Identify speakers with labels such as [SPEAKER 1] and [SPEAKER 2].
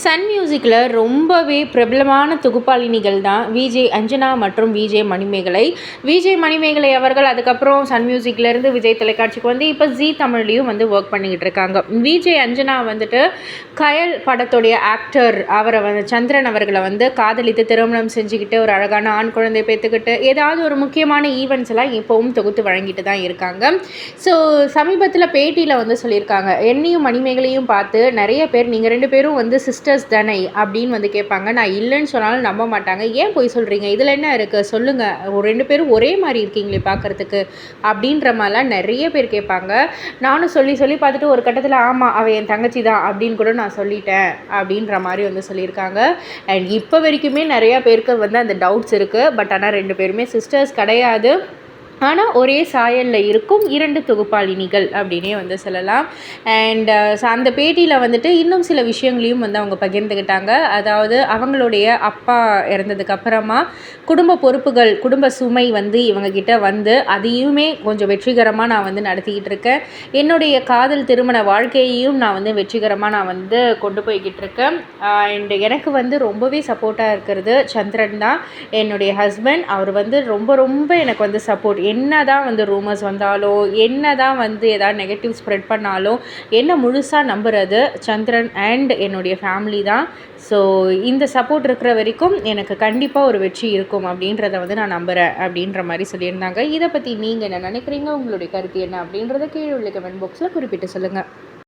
[SPEAKER 1] Sun மியூசிக்கில் ரொம்பவே பிரபலமான தொகுப்பாளினிகள் தான் விஜே அஞ்சனா மற்றும் விஜே மணிமேகலை. விஜய் மணிமேகலை அவர்கள் அதுக்கப்புறம் சன் மியூசிக்லேருந்து விஜய் தொலைக்காட்சிக்கு வந்து இப்போ ஜி தமிழ்லேயும் வந்து ஒர்க் பண்ணிக்கிட்டு இருக்காங்க. விஜய் அஞ்சனா வந்துட்டு கயல் படத்துடைய ஆக்டர் அவரை வந்து சந்திரன் அவர்களை வந்து காதலித்து திருமணம் செஞ்சுக்கிட்டு ஒரு அழகான ஆண் குழந்தை பெற்றுக்கிட்டு ஏதாவது ஒரு முக்கியமான ஈவெண்ட்ஸ் எல்லாம் இப்போவும் தொகுத்து வழங்கிட்டு தான் இருக்காங்க. ஸோ சமீபத்தில் பேட்டியில் வந்து சொல்லியிருக்காங்க. என்னையும் மணிமேகலையும் பார்த்து நிறைய பேர் நீங்கள் ரெண்டு பேரும் வந்து சிஸ்டர் சிஸ்டர்ஸ் தானே அப்படின்னு வந்து கேட்பாங்க. நான் இல்லைன்னு சொன்னாலும் நம்ப மாட்டாங்க. ஏன் போய் சொல்கிறீங்க இதில் என்ன இருக்குது சொல்லுங்கள் ரெண்டு பேரும் ஒரே மாதிரி இருக்கீங்களே பார்க்குறதுக்கு அப்படின்ற மாதிரிலாம் நிறைய பேர் கேட்பாங்க. நானும் சொல்லி சொல்லி பார்த்துட்டு ஒரு கட்டத்தில் ஆமாம் அவள் என் தங்கச்சி தான் அப்படின்னு கூட நான் சொல்லிட்டேன் அப்படின்ற மாதிரி வந்து சொல்லியிருக்காங்க. அண்ட் இப்போ வரைக்குமே நிறையா பேருக்கு வந்து அந்த டவுட்ஸ் இருக்குது பட் ஆனால் ரெண்டு பேருமே சிஸ்டர்ஸ் கிடையாது. ஆனால் ஒரே சாயலில் இருக்கும் இரண்டு தொகுப்பாளினிகள் அப்படின்னே வந்து சொல்லலாம். அண்ட் uh, அந்த பேட்டியில் வந்துட்டு இன்னும் சில விஷயங்களையும் வந்து அவங்க பகிர்ந்துக்கிட்டாங்க அதாவது அவங்களுடைய அப்பா இறந்ததுக்கு அப்புறமா குடும்ப பொறுப்புகள் குடும்ப சுமை வந்து இவங்கக்கிட்ட வந்து அதையுமே கொஞ்சம் வெற்றிகரமாக நான் வந்து நடத்திக்கிட்டு இருக்கேன். என்னுடைய காதல் திருமண வாழ்க்கையையும் நான் வந்து வெற்றிகரமாக நான் வந்து கொண்டு போய்கிட்டு இருக்கேன். அண்ட் எனக்கு வந்து ரொம்பவே சப்போர்ட்டாக இருக்கிறது சந்திரன் தான். என்னுடைய ஹஸ்பண்ட் அவர் வந்து ரொம்ப ரொம்ப எனக்கு வந்து சப்போர்ட் என்ன தான் வந்து ரூமர்ஸ் வந்தாலோ என்ன தான் வந்து எதாவது நெகட்டிவ் ஸ்ப்ரெட் பண்ணாலும் என்ன முழுசாக நம்புறது சந்திரன் அண்ட் என்னுடைய ஃபேமிலி தான். ஸோ இந்த சப்போர்ட் இருக்கிற வரைக்கும் எனக்கு கண்டிப்பாக ஒரு வெற்றி இருக்கும் அப்படின்றத வந்து நான் நம்புகிறேன் அப்படின்ற மாதிரி சொல்லியிருந்தாங்க. இதை பற்றி நீங்கள் என்ன நினைக்கிறீங்க? உங்களுடைய கருத்து என்ன அப்படின்றத கீழே உள்ள கமெண்ட் பாக்ஸில் குறிப்பிட்டு சொல்லுங்கள்